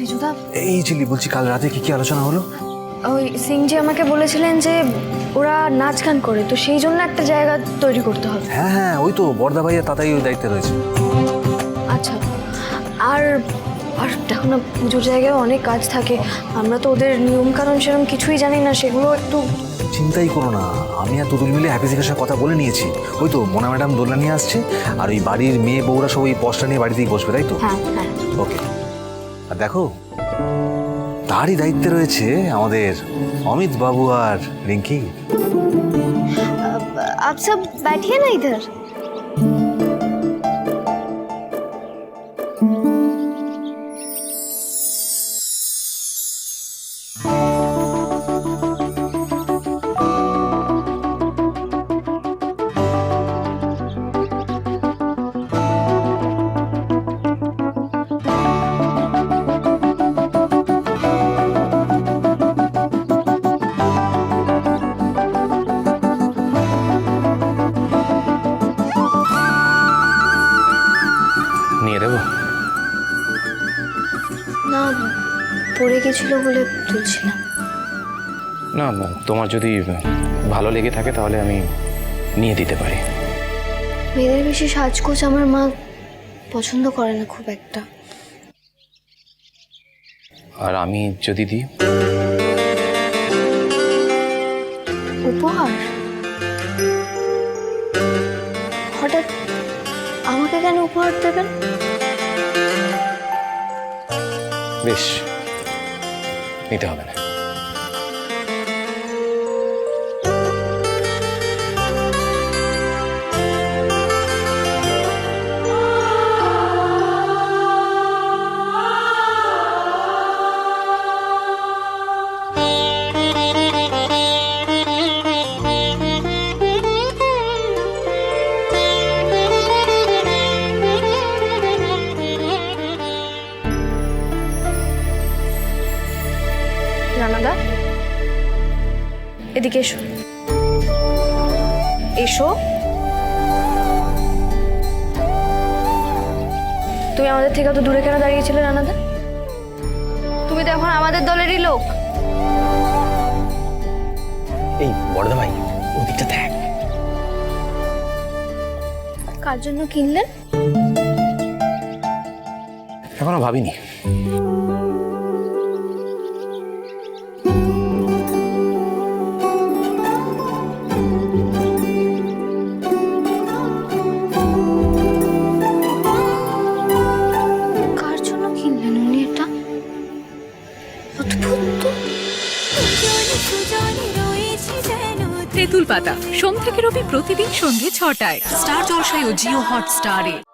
রিজুদা এই চিলি বলছি কাল রাতে কি কি আলোচনা হলো? ওই সিংজি আমাকে বলেছিলেন যে ওরা নাচ গান করে তো সেই জন্য একটা জায়গা তৈরি করতে হবে। হ্যাঁ হ্যাঁ ওই তো বর্দা ভাইয়া তাতাই ওই দায়িত্বে রয়েছে। আচ্ছা আর আর দেখো না পুজোর জায়গায় অনেক কাজ থাকে। আমরা তো ওদের নিয়ম কারণ সেরকম কিছুই জানি না সেগুলো একটু চিন্তাই করো না আমি আর তুতুল মিলে হ্যাপি সিংয়ের সাথে কথা বলে নিয়েছি। ওই তো মোনা ম্যাডাম দোলনা নিয়ে আসছে আর ওই বাড়ির মেয়ে বউরা সব ওই পশটা নিয়ে বাড়িতেই বসবে তাই তো? হ্যাঁ হ্যাঁ। ওকে। আর দেখো তারই দায়িত্বে রয়েছে আমাদের অমিত বাবু আর রিঙ্কি आप सब बैठिए ना इधर না পড়ে গেছিল বলে তুলছিলাম। না না, তোমার যদি ভালো লেগে থাকে তাহলে আমি নিয়ে দিতে পারি। মেয়েদের বেশি সাজগোজ আমার মা পছন্দ করে না খুব একটা। আর আমি যদি দিই? উপহার? হঠাৎ আমাকে কেন উপহার দেবেন? বেশ নিতে হবে না। রানাদা। এদিকে এসো। এসো। তুমি আমাদের থেকে অত দূরে কেন দাঁড়িয়েছিলে রানাদা? তুমি তো এখন আমাদের দলেরই লোক। এই বড়দা ভাই ওদিকটা দেখ। কার জন্য কিনলেন? এখনও ভাবিনি। তেঁতুল পাতা সোম থেকে রবি প্রতিদিন সন্ধ্যে ছটায়। স্টার জলসায় ও জিও হটস্টারে।